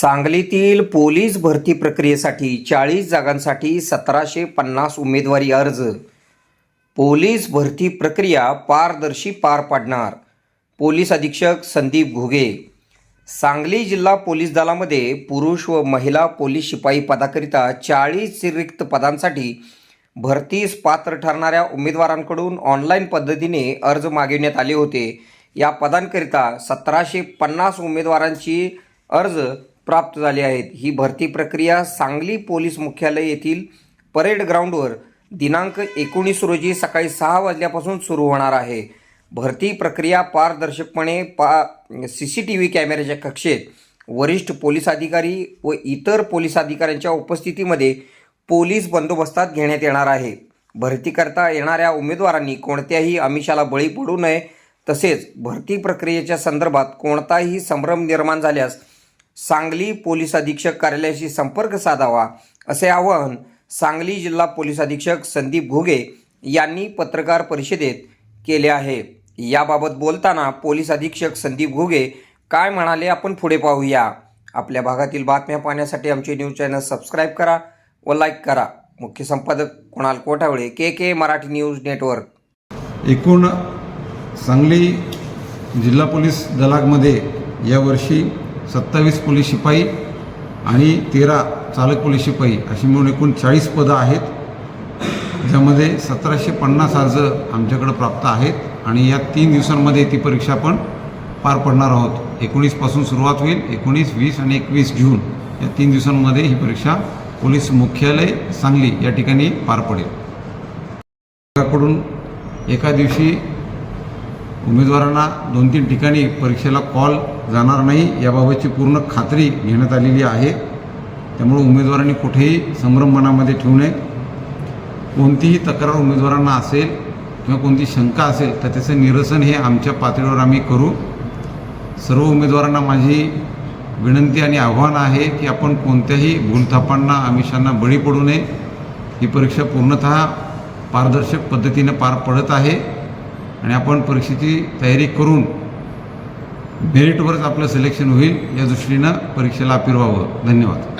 सांगलीतील पोलीस भरती प्रक्रियेसाठी चाळीस जागांसाठी सतराशे पन्नास उमेदवारी अर्ज. पोलीस भरती प्रक्रिया पारदर्शी पार पाडणार पोलीस अधीक्षक संदीप घुगे. सांगली जिल्हा पोलीस दलामध्ये पुरुष व महिला पोलीस शिपाई पदाकरिता चाळीस रिक्त पदांसाठी भरतीस पात्र ठरणाऱ्या उमेदवारांकडून ऑनलाईन पद्धतीने अर्ज मागविण्यात आले होते. या पदांकरिता सतराशे पन्नास उमेदवारांची अर्ज प्राप्त झाले आहेत. ही भरती प्रक्रिया सांगली पोलीस मुख्यालय येथील परेड ग्राउंडवर दिनांक एकोणीस रोजी सकाळी सहा वाजल्यापासून सुरू होणार आहे. भरती प्रक्रिया पारदर्शकपणे पा सी सी टी व्ही कॅमेऱ्याच्या कक्षेत वरिष्ठ पोलीस अधिकारी व इतर पोलीस अधिकाऱ्यांच्या उपस्थितीमध्ये पोलीस बंदोबस्तात घेण्यात येणार आहे. भरती करता येणाऱ्या उमेदवारांनी कोणत्याही आमिषाला बळी पडू नये. तसेच भरती प्रक्रियेच्या संदर्भात कोणताही संभ्रम निर्माण झाल्यास सांगली पोलीस अधीक्षक कार्यालयाशी संपर्क साधावा असे आवाहन सांगली जिल्हा पोलीस अधीक्षक संदीप घुगे यांनी पत्रकार परिषदेत केले आहे. याबाबत बोलताना पोलीस अधीक्षक संदीप घुगे काय म्हणाले आपण पुढे पाहूया. आपल्या भागातील बातम्या पाहण्यासाठी आमचे न्यूज चॅनल सबस्क्राईब करा व लाईक करा. मुख्य संपादक Kunal Kothawale K K Marathi news network. एकूण सांगली जिल्हा पोलीस दलामध्ये यावर्षी सत्तावीस पोलीस शिपाई आणि तेरा चालक पोलीस शिपाई अशी मिळून एकूण चाळीस पदं आहेत ज्यामध्ये सतराशे पन्नास अर्ज आमच्याकडं प्राप्त आहेत आणि या तीन दिवसांमध्ये ती परीक्षा आपण पार पडणार आहोत. एकोणीसपासून सुरुवात होईल एकोणीस वीस आणि एकवीस जून या तीन दिवसांमध्ये ही परीक्षा पोलीस मुख्यालय सांगली या ठिकाणी पार पडेल. कडून एका दिवशी उमेदवारांना दोन तीन ठिकाणी परीक्षेला कॉल जाणार नाही याबाबतची पूर्ण खात्री घेण्यात आलेली आहे. त्यामुळे उमेदवारांनी कुठेही संभ्रम मनामध्ये ठेवू नये. कोणतीही तक्रार उमेदवारांना असेल किंवा कोणती शंका असेल तर त्याचं निरसन हे आमच्या पातळीवर आम्ही करू. सर्व उमेदवारांना माझी विनंती आणि आव्हान आहे की आपण कोणत्याही भूलथापांना आमिषांना बळी पडू नये. ही परीक्षा पूर्णतः पारदर्शक पद्धतीने पार पडत आहे. आणि आपण परीक्षेची तयारी करून मेरिटवरच आपलं सिलेक्शन होईल या दृष्टीनं परीक्षेला अपीर व्हावं. धन्यवाद.